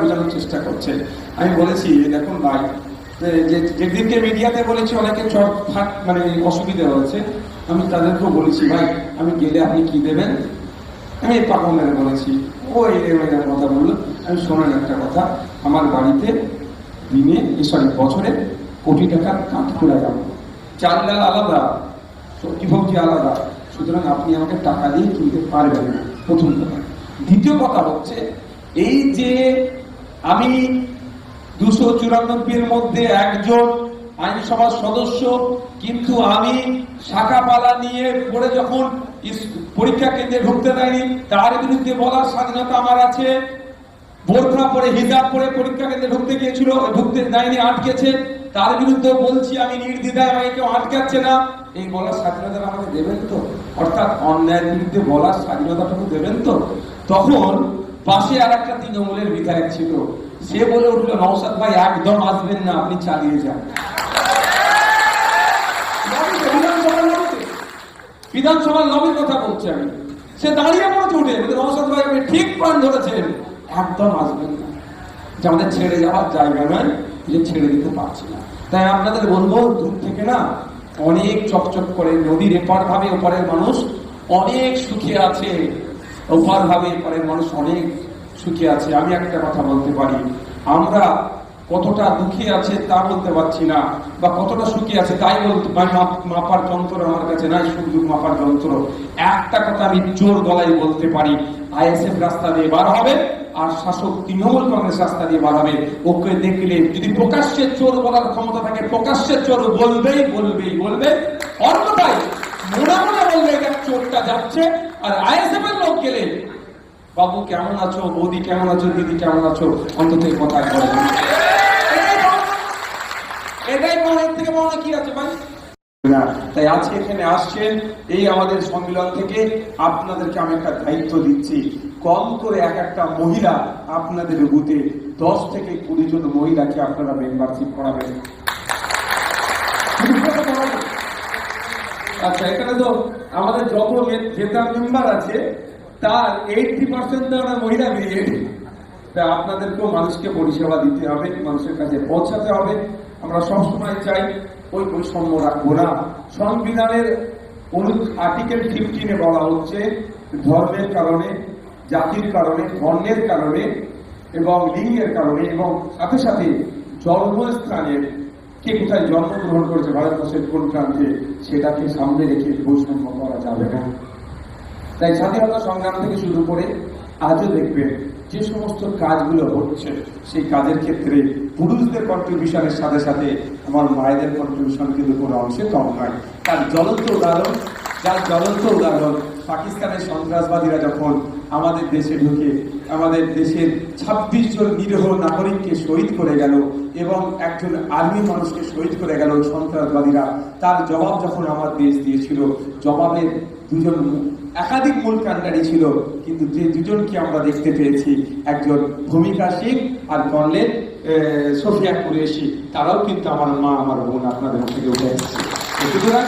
বোঝানোর চেষ্টা করছে আমি বলেছি, দেখুন ভাই যেদিনকে মিডিয়াতে বলেছি, অনেকে চট ফাট মানে অসুবিধা হয়েছে। আমি তাদেরকেও বলেছি, ভাই, আমি গেলে আপনি কি দেবেন? আমি পাপন বলেছি। ও এরকম কথা বলল। আমি শোনেন একটা কথা, আমার বাড়িতে দিনে সরি বছরে কোটি টাকার কাঠ খোলা যাব চাল ডাল আলাদা, সবজি আলাদা। সুতরাং আপনি আমাকে টাকা দিয়ে কিনতে পারবেন না। প্রথম কথা। দ্বিতীয় কথা হচ্ছে, এই যে আমি দুশো চুরানব্বইয়ের মধ্যে একজন আইনসভার সদস্য, কিন্তু আমি শাখা পালা নিয়ে পড়ে যখন পরীক্ষা কেন্দ্রে ঢুকতে দেয়নি, তার বিরুদ্ধে বলার স্বাধীনতা আমার আছে। বোরখা পরে, হিজাব পরে পরীক্ষা কেন্দ্রে ঢুকতে গিয়েছিল, ঢুকতে দেয়নি, আটকেছে। তার বিরুদ্ধে বলছি, আমি নির্দ্বিধায় আমাকে কেউ আটকাচ্ছে না। এই বলার স্বাধীনতা আমাকে দেবেন তো? অর্থাৎ অন্যায়ের বিরুদ্ধে বলার স্বাধীনতাটুকু দেবেন তো? তখন পাশে আর একটা তৃণমূলের বিধায়ক ছিল। সে বলে উঠল নওসাদ ভাই, একদম আসবেন না, আপনি চালিয়ে যান। বিধানসভার। লবির কথা বলছি আমি। সে দাঁড়িয়ে পড়েছে উঠে নওশাদ ভাই, আপনি ঠিক পয়েন্ট ধরেছেন, একদম আসবেন না। যে আমাদের ছেড়ে যাওয়ার জায়গা নয় যে ছেড়ে দিতে পারছি না। তাই আপনাদের বলব দূর থেকে না, অনেক চকচক করে, নদীর এপার ভাবে ওপারের মানুষ অনেক সুখে আছে। ওপার ভাবে এপারের মানুষ অনেক সুখে আছে। আমি একটা কথা বলতে পারি। আমরা কতটা দুঃখে আছে তা বলতে পারছি না, বা কতটা সুখী আছে তাই বলতে পারি। মাপার যন্ত্র আমার কাছে নাই, সুখ দুঃখ মাপার যন্ত্র। একটা কথা আমি জোর গলায় বলতে পারি, আইএসএফ রাস্তা দিয়ে বার হবে আর শাসক তৃণমূল কংগ্রেস রাস্তা দিয়ে বার হবে। ওকে দেখলে যদি প্রকাশ্যে চোর বলার ক্ষমতা থাকে, প্রকাশ্যে চোর বলবেই বলবেই বলবে। অন্যটাই মনে মনে বলবে চোরটা যাচ্ছে। আর আইএসএফ এর লোক গেলে বাবু কেমন আছো? বৌদি কেমন আছো? দিদি কেমন আছো? অন্তত কথা বলবে। এটাই থেকে পাওনা কি আছে ভাই তাই আজকে এখানে আসছেন এই আমাদের সম্মেলন থেকে আপনাদেরকে আমি একটা দায়িত্ব দিচ্ছি। কম করে এক একটা মহিলা আপনাদের বুথে দশ থেকে কুড়ি জন মহিলাকে আপনারা মেম্বারশিপ করাবেন। আচ্ছা এখানে তো আমাদের যত জেতা মেম্বার আছে, তার এইটটি পার্সেন্ট আমরা মহিলা বেরিয়ে তা আপনাদেরকেও মানুষকে পরিষেবা দিতে হবে, মানুষের কাছে পৌঁছাতে হবে। আমরা সবসময় চাই ওই বৈষম্য রাখব না সংবিধানের আর্টিকেল ফিফটিনে বলা হচ্ছে, ধর্মের কারণে, জাতির কারণে বর্ণের কারণে এবং লিঙ্গের কারণে এবং সাথে সাথে জন্মস্থানের কে কোথায় জন্মগ্রহণ করেছে? ভারতবর্ষের কোন প্রান্তে সেটাকে সামনে রেখে বৈষম্য করা যাবে না। তাই স্বাধীনতা সংগ্রাম থেকে শুরু করে আজও দেখবেন যে সমস্ত কাজগুলো হচ্ছে, সেই কাজের ক্ষেত্রে পুরুষদের কন্ট্রিবিউশনের সাথে সাথে আমার মায়েদের কন্ট্রিবিউশন কিন্তু কোনো অংশে কম নয়। তার জ্বলন্ত উদাহরণ, যার জ্বলন্ত উদাহরণ পাকিস্তানের সন্ত্রাসবাদীরা যখন আমাদের দেশে ঢুকে, আমাদের দেশের ছাব্বিশ জন নিরীহ নাগরিককে শহীদ করে গেল এবং একজন আর্মি মানুষকে শহীদ করে গেল সন্ত্রাসবাদীরা, তার জবাব যখন আমার দেশ দিয়েছিল জবাবের দুজন একাধিক মূল কাণ্ডারি ছিল, কিন্তু যে দুজনকে আমরা দেখতে পেয়েছি, একজন ভূমিকা সিং আর কর্নেল সোফিয়া কুরেশি, তারাও কিন্তু আমার মা, আমার বোন আপনাদের থেকে উঠে সুতরাং